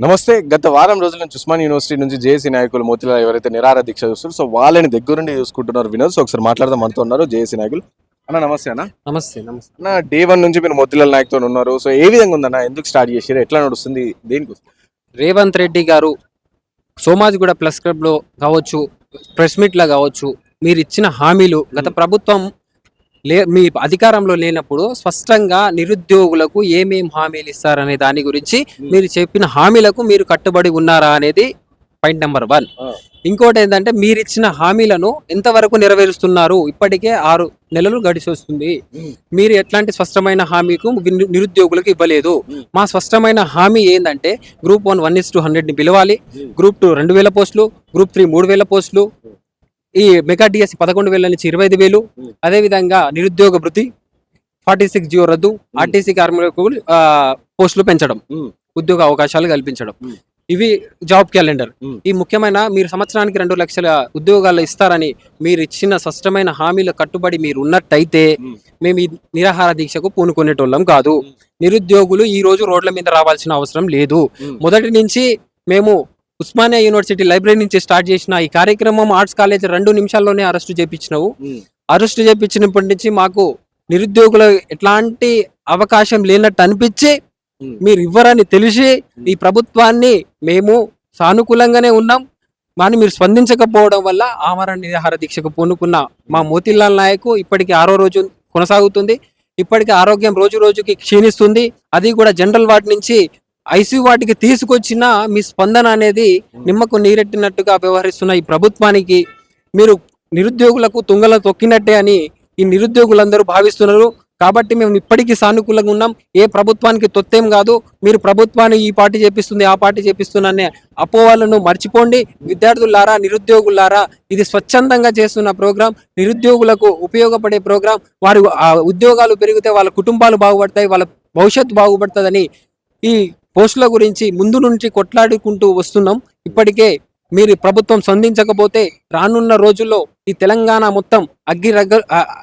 నమస్తే. గత వారం రోజుల నుంచి ఉస్మాన్ యూనివర్సిటీ నుంచి జేఏసీ నాయకులు మోతిలాల్ ఎవరైతే నిరాహార దీక్ష చూస్తారు సో వాళ్ళని దగ్గరుండి చూసుకుంటున్నారు వినోద్. సో ఒకసారి మాట్లాడదాం మనతో ఉన్నారు జేఏసీ నాయకులు. అన్న నమస్తే అన్న. నమస్తే నమస్తే. అన్న డే వన్ నుంచి మీరు మోతిలాల్ నాయక్తో ఉన్నారు. సో ఏ విధంగా ఉందన్న? ఎందుకు స్టార్ట్ చేసారు ఎట్లా నడుస్తుంది? దేనికి రేవంత్ రెడ్డి గారు సోమాజిగూడ ప్లస్ క్లబ్లో కావచ్చు ప్రెస్ మీట్లో కావచ్చు మీరు ఇచ్చిన హామీలు గత ప్రభుత్వం లే మీ అధికారంలో లేనప్పుడు స్పష్టంగా నిరుద్యోగులకు ఏమేం హామీలు ఇస్తారనే దాని గురించి మీరు చెప్పిన హామీలకు మీరు కట్టుబడి ఉన్నారా అనేది పాయింట్ నెంబర్ వన్. ఇంకోటి ఏంటంటే మీరు ఇచ్చిన హామీలను ఎంతవరకు నెరవేరుస్తున్నారు ఇప్పటికే ఆరు నెలలు గడిచి వస్తుంది. మీరు ఎట్లాంటి స్పష్టమైన హామీకు నిరు- నిరుద్యోగులకు ఇవ్వలేదు. మా స్పష్టమైన హామీ ఏంటంటే group one one is two హండ్రెడ్ని పిలవాలి. గ్రూప్ టూ రెండు వేల పోస్టులు గ్రూప్ త్రీ మూడు వేల పోస్టులు ఈ మెగా డిఎస్సి పదకొండు వేల నుంచి ఇరవై ఐదు వేలు మ్మ్. అదే విధంగా నిరుద్యోగ భృతి ఫార్టీ సిక్స్ జియో రద్దు ఆర్టీసీ కార్మికులకు పోస్టులు పెంచడం. ఉద్యోగ అవకాశాలు కల్పించడం. ఇవి జాబ్ క్యాలెండర్. ఈ ముఖ్యమైన మీరు సంవత్సరానికి రెండు లక్షల ఉద్యోగాలు ఇస్తారని మీరు ఇచ్చిన స్పష్టమైన హామీల కట్టుబడి మీరు ఉన్నట్టయితే మ్మ్. ఈ నిరాహార దీక్షకు పూనుకునేటోళ్ళం కాదు. నిరుద్యోగులు ఈ రోజు రోడ్ల మీద రావాల్సిన అవసరం లేదు. మొదటి నుంచి మేము ఉస్మానియా యూనివర్సిటీ లైబ్రరీ నుంచి స్టార్ట్ చేసిన ఈ కార్యక్రమం ఆర్ట్స్ కాలేజ్ రెండు నిమిషాల్లోనే అరెస్ట్ చేపించినావు. అరెస్ట్ చేపించినప్పటి నుంచి మాకు నిరుద్యోగుల ఎట్లాంటి అవకాశం లేనట్టు అనిపించి. మీరు ఇవ్వరని తెలిసి ఈ ప్రభుత్వాన్ని మేము సానుకూలంగానే ఉన్నాం కానీ మీరు స్పందించకపోవడం వల్ల ఆమరణ నిరాహార దీక్షకు పూనుకున్న మా మోతిలాల్ నాయక్ ఇప్పటికి ఆరో రోజు కొనసాగుతుంది ఇప్పటికి ఆరోగ్యం రోజు రోజుకి క్షీణిస్తుంది అది కూడా జనరల్ వార్డ్ నుంచి ఐసీయూ వాటికి తీసుకొచ్చిన మీ స్పందన అనేది నిమ్మకు నీరెట్టినట్టుగా వ్యవహరిస్తున్న ఈ ప్రభుత్వానికి మీరు నిరుద్యోగులకు తుంగల తొక్కినట్టే అని ఈ నిరుద్యోగులందరూ భావిస్తున్నారు. కాబట్టి మేము ఇప్పటికీ సానుకూలంగా ఉన్నాం. ఏ ప్రభుత్వానికి తొత్తేం కాదు. మీరు ప్రభుత్వాన్ని ఈ పార్టీ చేపిస్తుంది ఆ పార్టీ చేపిస్తుందనే అపోవాలను మర్చిపోండి. విద్యార్థులారా నిరుద్యోగులారా ఇది స్వచ్ఛందంగా చేస్తున్న ప్రోగ్రాం. నిరుద్యోగులకు ఉపయోగపడే ప్రోగ్రాం. వారి ఆ ఉద్యోగాలు పెరిగితే వాళ్ళ కుటుంబాలు బాగుపడతాయి వాళ్ళ భవిష్యత్తు బాగుపడుతుందని ఈ పోస్టుల గురించి ముందు నుంచి కొట్లాడుకుంటూ వస్తున్నాం. ఇప్పటికే మీరు ప్రభుత్వం స్పందించకపోతే రానున్న రోజుల్లో ఈ తెలంగాణ మొత్తం అగ్గి రగ్గ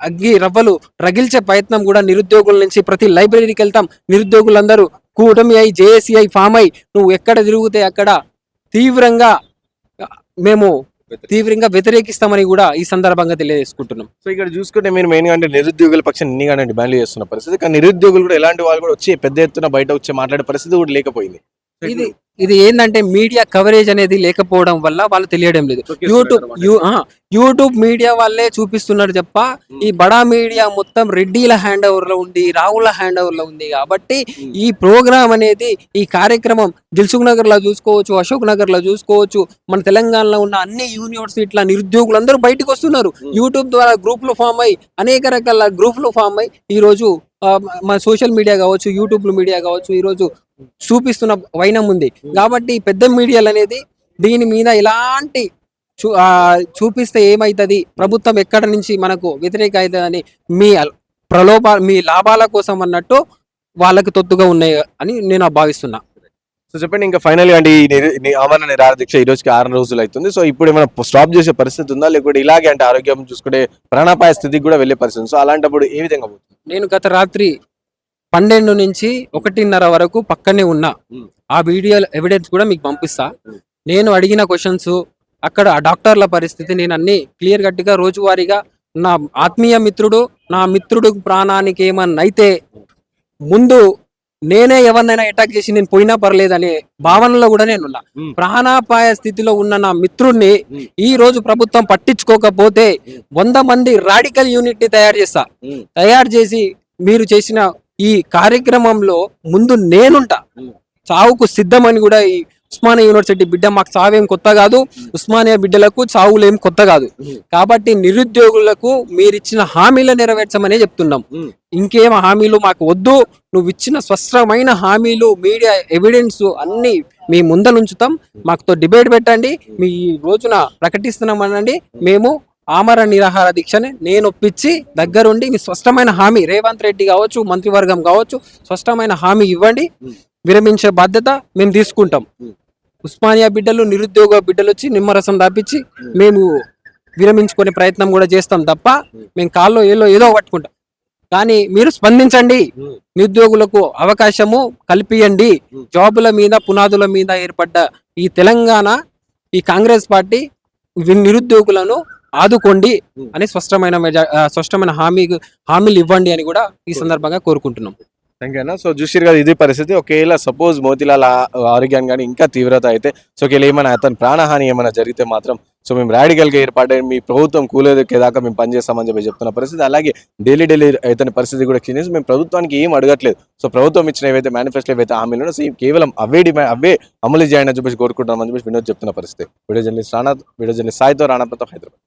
అగ్గి రవ్వలు రగిల్చే ప్రయత్నం కూడా నిరుద్యోగుల నుంచి ప్రతి లైబ్రరీకి వెళ్తాం. నిరుద్యోగులందరూ కూటమి అయి జేఏసీఐ ఫామ్ అయి నువ్వు ఎక్కడ తిరిగితే అక్కడ తీవ్రంగా మేము తీవ్రంగా వ్యతిరేకిస్తామని కూడా ఈ సందర్భంగా తెలియజేసుకుంటున్నాం. సో ఇక్కడ చూసుకుంటే మీరు మెయిన్గా అంటే నిరుద్యోగుల పక్షం ఎన్నిగానే డిమాండ్లు చేస్తున్న పరిస్థితి. కానీ నిరుద్యోగులు కూడా ఎలాంటి వాళ్ళు కూడా వచ్చి పెద్ద ఎత్తున బయట వచ్చి మాట్లాడే పరిస్థితి కూడా లేకపోయింది. ఇది ఇది ఏంటంటే మీడియా కవరేజ్ అనేది లేకపోవడం వల్ల వాళ్ళు తెలియడం లేదు. యూట్యూబ్ యూట్యూబ్ మీడియా వాళ్ళే చూపిస్తున్నారు తప్ప ఈ బడా మీడియా మొత్తం రెడ్డిల హ్యాండ్ ఓవర్లో ఉంది రావుల హ్యాండ్ ఓవర్లో ఉంది కాబట్టి ఈ ప్రోగ్రామ్ అనేది ఈ కార్యక్రమం దిల్సుఖ్ నగర్లో చూసుకోవచ్చు అశోక్ నగర్లో చూసుకోవచ్చు మన తెలంగాణలో ఉన్న అన్ని యూనివర్సిటీల నిరుద్యోగులందరూ బయటకు వస్తున్నారు. Hmm. యూట్యూబ్ ద్వారా గ్రూప్లో ఫామ్ అయ్యి అనేక రకాల గ్రూప్లో ఫామ్ అయ్యి ఈ రోజు మన సోషల్ మీడియా కావచ్చు యూట్యూబ్ మీడియా కావచ్చు ఈరోజు చూపిస్తున్న వైనం ఉంది. కాబట్టి పెద్ద మీడియాలు అనేది దీని మీద ఎలాంటి చూ చూపిస్తే ఏమవుతుంది ప్రభుత్వం ఎక్కడ నుంచి మనకు వ్యతిరేక అవుతుందని మీ ప్రలోభ మీ లాభాల కోసం అన్నట్టు వాళ్ళకి తొత్తుగా ఉన్నాయి అని నేను భావిస్తున్నా. సో చెప్పండి ఇంకా ఫైనల్గా అంటే ఈ నిరు- ని- ఆమరణ నిరాహార దీక్ష ఈ రోజుకి ఆరు రోజులు అవుతుంది సో ఇప్పుడు ఏమైనా స్టాప్ చేసే పరిస్థితి ఉందా లేకపోతే ఇలాగే అంటే ఆరోగ్యం చూసుకుంటే ప్రాణాపాయ స్థితికి కూడా వెళ్ళే పరిస్థితి. సో అలాంటప్పుడు ఏ విధంగా పోతుంది నేను గత రాత్రి పన్నెండు నుంచి ఒకటిన్నర వరకు పక్కనే ఉన్నా. ఆ వీడియో ఎవిడెన్స్ కూడా మీకు పంపిస్తా. నేను అడిగిన క్వశ్చన్స్ అక్కడ ఆ డాక్టర్ల పరిస్థితి నేను అన్ని క్లియర్ కట్గా రోజువారీగా నా ఆత్మీయ మిత్రుడు నా మిత్రుడు ప్రాణానికి ఏమన్నా అయితే ముందు నేనే ఎవరినైనా అటాక్ చేసి నేను పోయినా పర్లేదనే భావనలో కూడా నేను ఉన్నా. ప్రాణాపాయ స్థితిలో ఉన్న నా మిత్రుడిని. ఈ రోజు ప్రభుత్వం పట్టించుకోకపోతే. వంద మంది రాడికల్ యూనిట్ని తయారు చేస్తా. తయారు చేసి మీరు చేసిన ఈ కార్యక్రమంలో ముందు నేనుంటా. చావుకు సిద్ధమని కూడా ఈ ఉస్మానియా యూనివర్సిటీ బిడ్డ మాకు చావేం కొత్త కాదు. ఉస్మానియా బిడ్డలకు చావులేం కొత్త కాదు. కాబట్టి నిరుద్యోగులకు మీరు ఇచ్చిన హామీలు నెరవేర్చమనే చెప్తున్నాం. ఇంకేం హామీలు మాకు వద్దు. నువ్వు ఇచ్చిన స్పష్టమైన హామీలు మీడియా ఎవిడెన్స్ అన్ని మీ ముందలుంచుతాం మాకుతో డిబేట్ పెట్టండి. మీ ఈ రోజున ప్రకటిస్తున్నామనండి. మేము ఆమరణ నిరాహార దీక్షని నేను ఒప్పించి దగ్గరుండి మీ స్పష్టమైన హామీ రేవంత్ రెడ్డి కావచ్చు మంత్రివర్గం కావచ్చు స్పష్టమైన హామీ ఇవ్వండి. విరమించే బాధ్యత మేము తీసుకుంటాం. ఉస్మానియా బిడ్డలు నిరుద్యోగ బిడ్డలు వచ్చి నిమ్మరసం దాపించి మేము విరమించుకునే ప్రయత్నం కూడా చేస్తాం తప్ప మేము కాల్లో ఏలో ఏదో పట్టుకుంటాం. కానీ మీరు స్పందించండి. నిరుద్యోగులకు అవకాశము కల్పియండి. జాబుల మీద పునాదుల మీద ఏర్పడ్డ ఈ తెలంగాణ ఈ కాంగ్రెస్ పార్టీ నిరుద్యోగులను ఆదుకోండి అని స్పష్టమైన స్పష్టమైన హామీ హామీలు ఇవ్వండి అని కూడా ఈ సందర్భంగా కోరుకుంటున్నాం. ఇంకేనా సో చూసిరు కదా ఇది పరిస్థితి. ఒకవేళ సపోజ్ మోతిలాల్ ఆరోగ్యం కానీ ఇంకా తీవ్రత అయితే సో ఒకవేళ ఏమైనా అతని ప్రాణహాని ఏమైనా జరిగితే మాత్రం సో మేము రాడికల్గా ఏర్పాటు మీ ప్రభుత్వం కూలేదాకా మేము పనిచేస్తామని చెప్పి చెప్తున్న పరిస్థితి. అలాగే ఢిల్లీ ఢిల్లీ ఇతని పరిస్థితి కూడా క్షీణించి మేము ప్రభుత్వానికి ఏం అడగట్లేదు. సో ప్రభుత్వం ఇచ్చిన ఏవైతే మేనిఫెస్టో ఏవైతే హామీలు సో కేవలం అవే డిమాండ్ అవే అమలు చేయండి అని చెప్పేసి కోరుకుంటామని చెప్పేసి వినోద్ చెప్తున్న పరిస్థితి. Video journalist Rana video journalist సాయితో Rana Pratap Hyderabad.